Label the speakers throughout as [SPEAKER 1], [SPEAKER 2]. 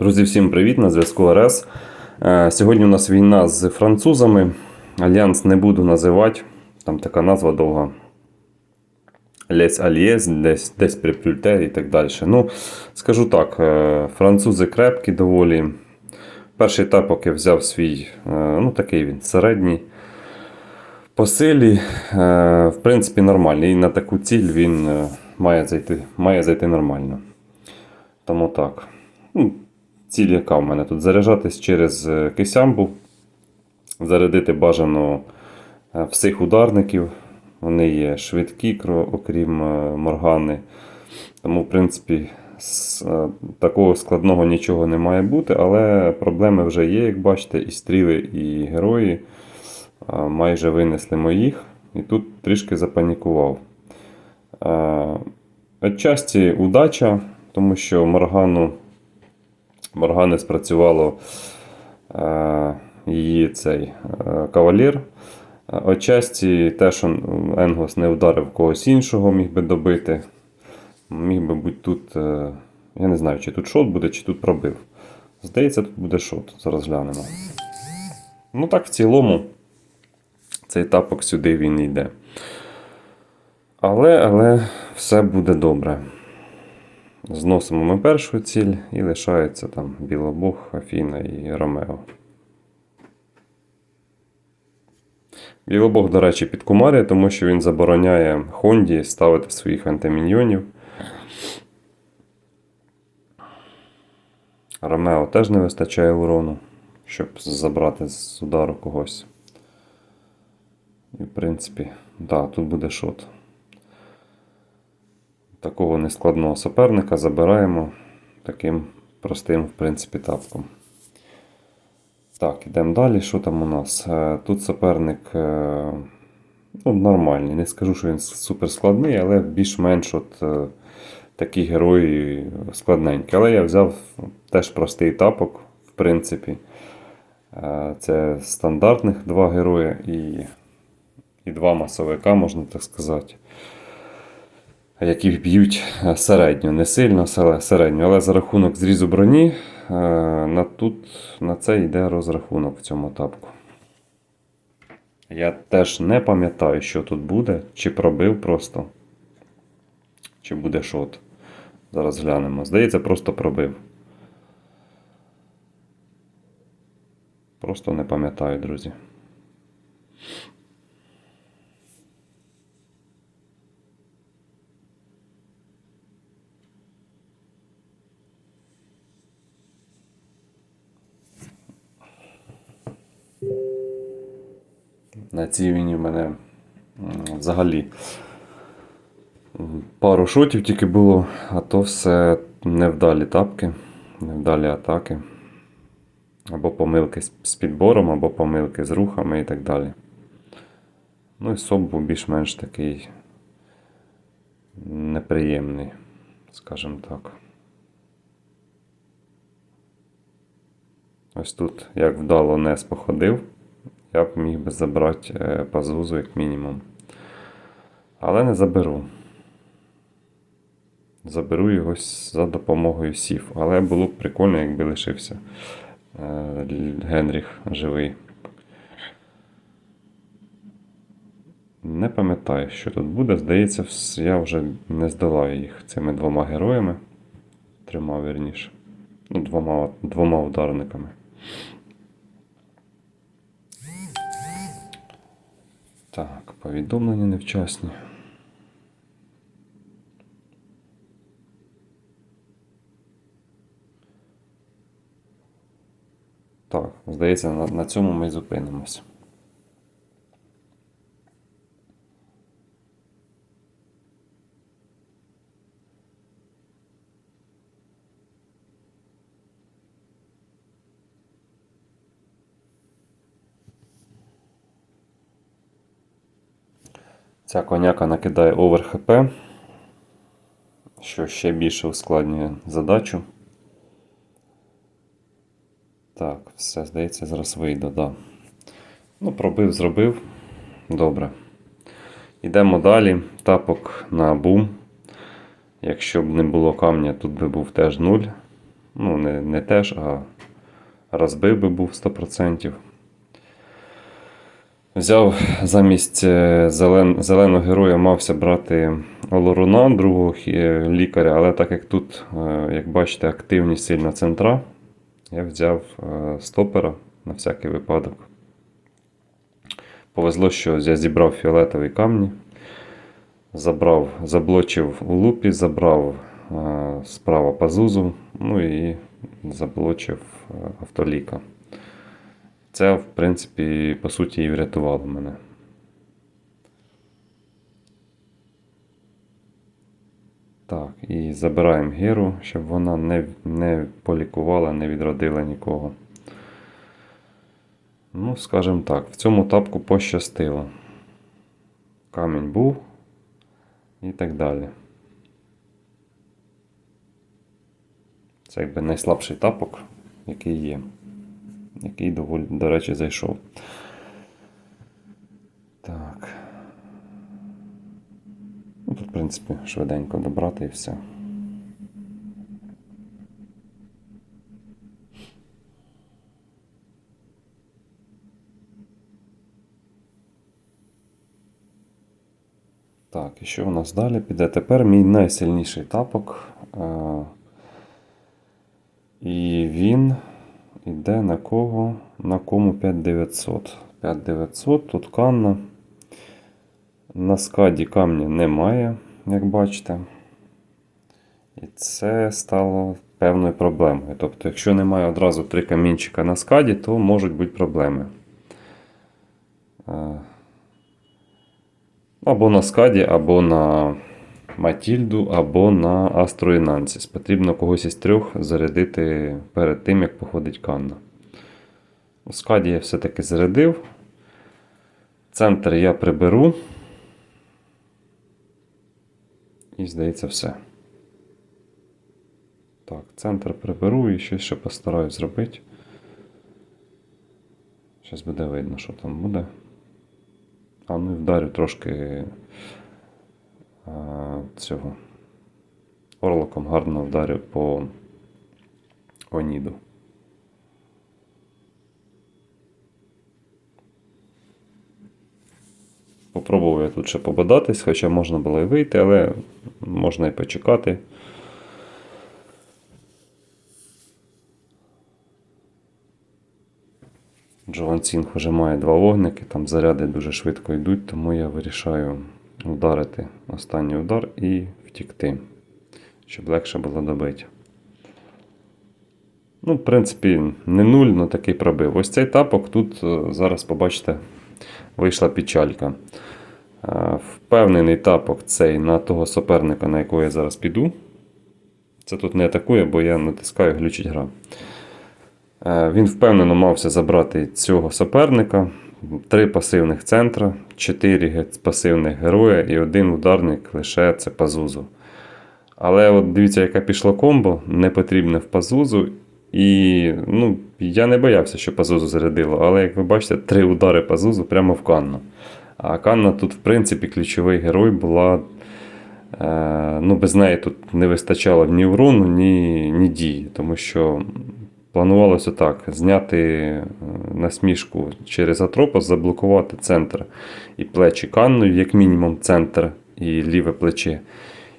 [SPEAKER 1] Друзі, всім привіт! На зв'язку РС. Е, Сьогодні у нас війна з французами. Альянс не буду називати. Там така назва довга. Лесь Альєс, десь, десь Припюльте і так далі. Ну, скажу так, е, французи крепкі доволі. Перший етап, поки взяв свій, е, ну такий він середній. По силі, в принципі, нормальний. І на таку ціль він має зайти, має зайти нормально. Тому так. Ціль яка в мене тут? Заряджатись через е, кисямбу, зарядити бажано е, всіх ударників. Вони є швидкі, окрім е, моргани. Тому, в принципі, з, такого складного нічого не має бути, але проблеми вже є, як бачите, і стріли, і герої майже винесли моїх. І тут трішки запанікував. Отчасті удача, тому що Моргану Моргани спрацювало е, її цей е, кавалір. Е, Отчасті те, що Енгос не вдарив когось іншого, міг би добити. Міг би бути тут. е, я не знаю, чи тут шот буде, чи тут пробив. Здається, тут буде шот. Зараз глянемо. Ну так, в цілому, цей тапок сюди він йде. Але, але все буде добре. Зносимо ми першу ціль і лишається там Білобог, Афіна і Ромео. Білобог, до речі, підкумарює, тому що він забороняє Хонді ставити своїх антиміньйонів. Ромео теж не вистачає урону, щоб забрати з удару когось. І, в принципі, так, да, тут буде шот. Такого нескладного суперника забираємо таким простим, в принципі, тапком. Так, ідемо далі. Що там у нас? Е, Тут суперник е, ну, нормальний. Не скажу, що він супер складний, але більш-менш от е, такі герої складненькі. Але я взяв теж простий тапок, в принципі. Це стандартних два герої і, і два масовика, можна так сказати які б'ють е, середньо, не сильно, середньо. Але за рахунок зрізу броні е, на, тут, на це йде розрахунок в цьому тапку. Я теж не пам'ятаю, що тут буде, чи пробив просто, чи буде шот. Зараз глянемо. Здається, просто пробив. Просто не пам'ятаю, друзі. На цій війні в мене взагалі пару шотів тільки було, а то все невдалі тапки, невдалі атаки. Або помилки з підбором, або помилки з рухами і так далі. Ну і СОП був більш-менш такий неприємний, скажімо так. Ось тут, як вдало Нес походив, я б міг би забрати е, пазузу як мінімум. Але не заберу. Заберу його за допомогою сів. Але було б прикольно, якби лишився е, Генріх живий. Не пам'ятаю, що тут буде. Здається, я вже не здолаю їх цими двома героями. Трьома вірніше. Ну, двома, двома ударниками. Так, повідомлення невчасні. Так, здається, на, на цьому ми й Ця коняка накидає овер ХП, що ще більше ускладнює задачу. Так, все, здається, зараз вийду, да. Ну, пробив, зробив. Добре. Йдемо далі. Тапок на бум. Якщо б не було камня, тут би був теж 0. Ну, не, не теж, а розбив би був 100%. Взяв замість е, зелен, зеленого героя мався брати Олоруна, другого лікаря, але так як тут, е, як бачите, активність сильно центра, я взяв е, стопера на всякий випадок. Повезло, що я зібрав фіолетові камні, забрав, заблочив лупі, забрав е, справа пазузу, ну і заблочив е, автоліка. Це, в принципі, по суті, і врятувало мене. Так, і забираємо геру, щоб вона не, не полікувала, не відродила нікого. Ну, скажімо так, в цьому тапку пощастило. Камінь був і так далі. Це якби найслабший тапок, який є який доволі, до речі, зайшов. Так. Ну, тут, в принципі, швиденько добрати і все. Так, і що у нас далі піде? Тепер мій найсильніший тапок. Е, І він Іде на кого? На кому 5900. 5900, тут канна. На скаді камня немає, як бачите. І це стало певною проблемою. Тобто, якщо немає одразу три камінчика на скаді, то можуть бути проблеми. Е, Або на скаді, або на Матільду, або на Астроінансіс. Потрібно когось із трьох зарядити перед тим, як походить Канна. У скаді я все-таки зарядив. Центр я приберу. І, здається, все. Так, центр приберу і щось ще постараюсь зробити. Зараз буде видно, що там буде. А ну і вдарю трошки цього. Орлоком гарно вдарю по Оніду. Попробував я тут ще пободатись, хоча можна було і вийти, але можна і почекати. Джоан Цінг вже має два вогники, там заряди дуже швидко йдуть, тому я вирішаю вдарити останній удар і втікти, щоб легше було добити. Ну, в принципі, не нуль, але такий пробив. Ось цей тапок тут е, зараз побачите, вийшла печалька. Е, Впевнений тапок цей на того суперника, на якого я зараз піду. Це тут не атакує, бо я натискаю глючить гра. Е, Він впевнено мався забрати цього суперника. Три пасивних центра, чотири пасивних героя і один ударник лише це Пазузу. Але от дивіться, яка пішла комбо, не потрібне в Пазузу. І ну, я не боявся, що Пазузу зарядило, але як ви бачите, три удари Пазузу прямо в Канну. А Канна тут, в принципі, ключовий герой була. Е, ну, без неї тут не вистачало ні урону, ні, ні дії, тому що планувалося так: зняти е, насмішку через Атропос, заблокувати центр і плечі Канною, як мінімум, центр і ліве плече.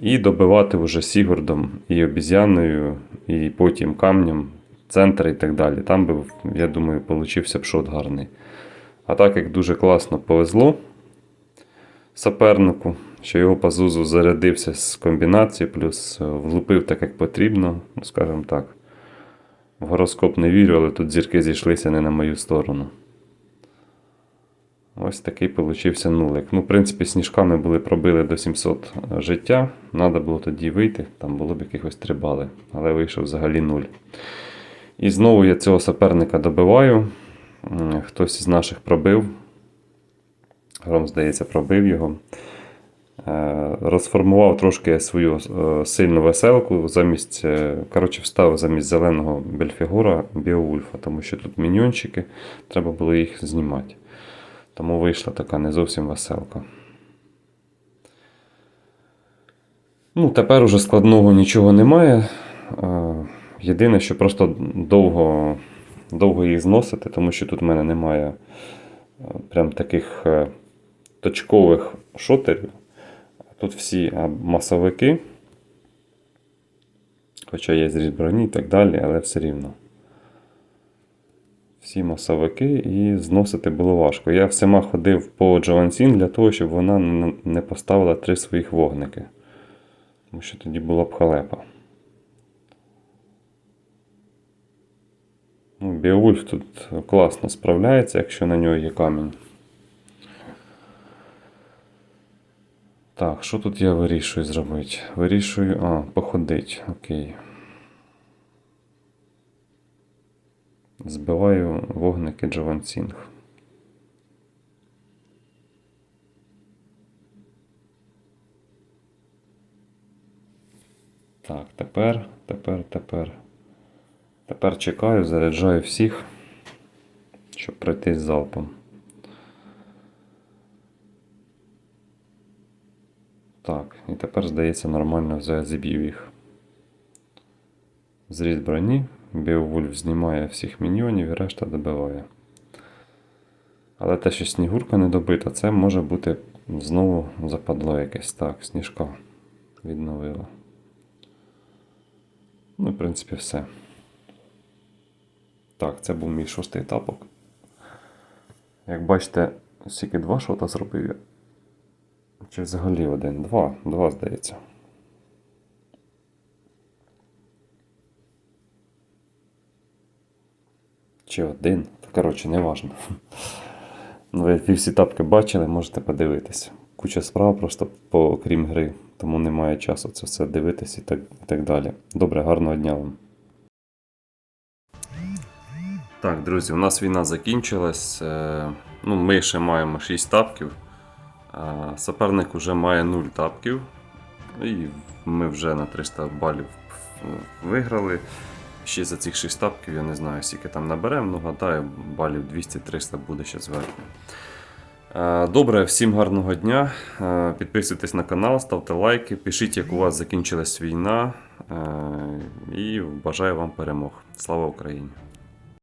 [SPEAKER 1] І добивати вже Сігурдом і обіз'яною, і потім камнем центр і так далі. Там би, я думаю, получився б шот гарний. А так як дуже класно повезло супернику, що його пазузу зарядився з комбінації, плюс е, влупив так, як потрібно, ну, скажімо так. В гороскоп не вірю, але тут зірки зійшлися не на мою сторону. Ось такий получився нулик. Ну, в принципі, сніжками були пробили до 700 життя. Треба було тоді вийти, там було б якихось 3 бали, але вийшов взагалі 0. І знову я цього суперника добиваю. Хтось із наших пробив. Гром, здається, пробив його. Е, Розформував трошки свою е, сильну веселку, замість, е, коротше, вставив замість зеленого бельфігура Біоульфа, тому що тут міньйончики, треба було їх знімати. Тому вийшла така не зовсім веселка. Ну, тепер уже складного нічого немає. Єдине, що просто довго, довго їх зносити, тому що тут в мене немає прям таких точкових шотерів. Тут всі масовики. Хоча є зріз броні і так далі, але все рівно. Всі масовики і зносити було важко. Я всіма ходив по Джовансін для того, щоб вона не поставила три своїх вогники. Тому що тоді була б халепа. Ну, Біовульф тут класно справляється, якщо на нього є камінь. Так, що тут я вирішую зробити? Вирішую. А, походить. Окей. Збиваю вогники Джованцінг. Так, тепер, тепер, тепер. Тепер чекаю, заряджаю всіх, щоб пройти з залпом. Так, і тепер, здається, нормально вже зіб'ю їх. Зріз броні, Біовульф знімає всіх міньйонів і решта добиває. Але те, що снігурка не добита, це може бути знову западло якесь. Так, сніжка відновила. Ну, в принципі, все. Так, це був мій шостий етапок. Як бачите, стільки два шота зробив я. Чи взагалі один? Два. Два, здається. Чи один? Коротше, не важно. Ну, ви всі тапки бачили, можете подивитися. Куча справ просто по крім гри, тому немає часу це все дивитись і так, і так далі. Добре, гарного дня вам. Так, друзі, у нас війна закінчилась. Е, Ну, ми ще маємо 6 тапків. А Суперник вже має 0 тапків. І ми вже на 300 балів виграли. Ще за цих 6 тапків, я не знаю, скільки там наберемо, ну гадаю, балів 200-300 буде ще зверху. Е, Добре, всім гарного дня. Е, Підписуйтесь на канал, ставте лайки, пишіть, як у вас закінчилась війна. Е, І бажаю вам перемог. Слава Україні!